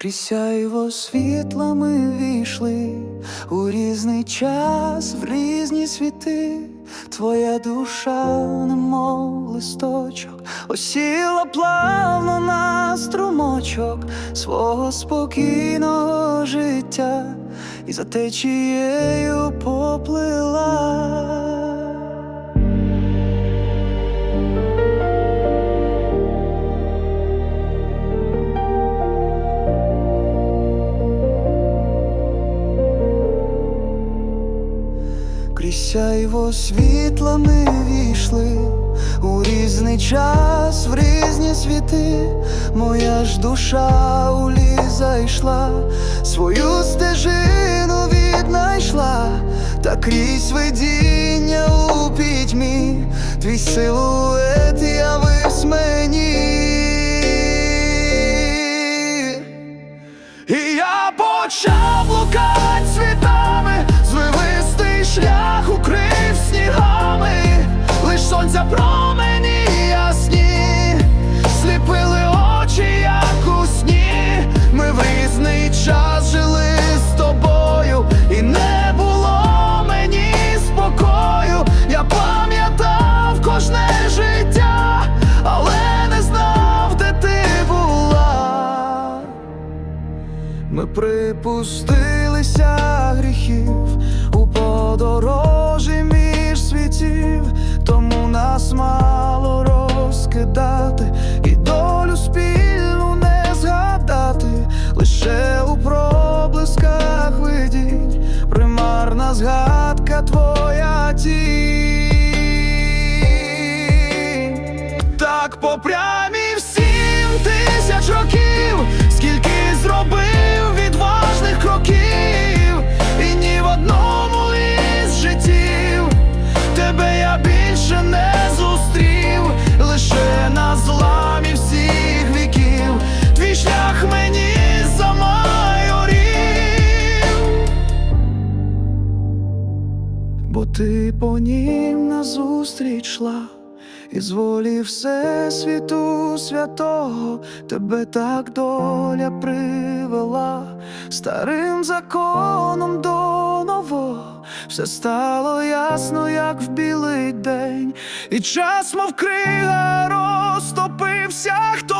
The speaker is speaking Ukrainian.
Крізь сяйво світла ми війшли у різний час, в різні світи. Твоя душа, немов листочок, осіла плавно на струмочок свого спокійного життя і за течією поплила. Крізь сяйво світла ми війшли у різний час, в різні світи. Моя ж душа у ліс зайшла, свою стежину віднайшла, та крізь видіння у пітьмі, твій силует явився мені. І я почав Ми припустилися гріхів у подорожі між світів, тому нас мало розкидати, і долю спільну не згадати, лише у проблисках видінь, примарна згадка твоя тінь. Так по Ти по нім назустріч шла, і з волі Всесвіту святого тебе так доля привела, старим законом до нового все стало ясно, як в білий день, і час, мов крига, розтопився. хто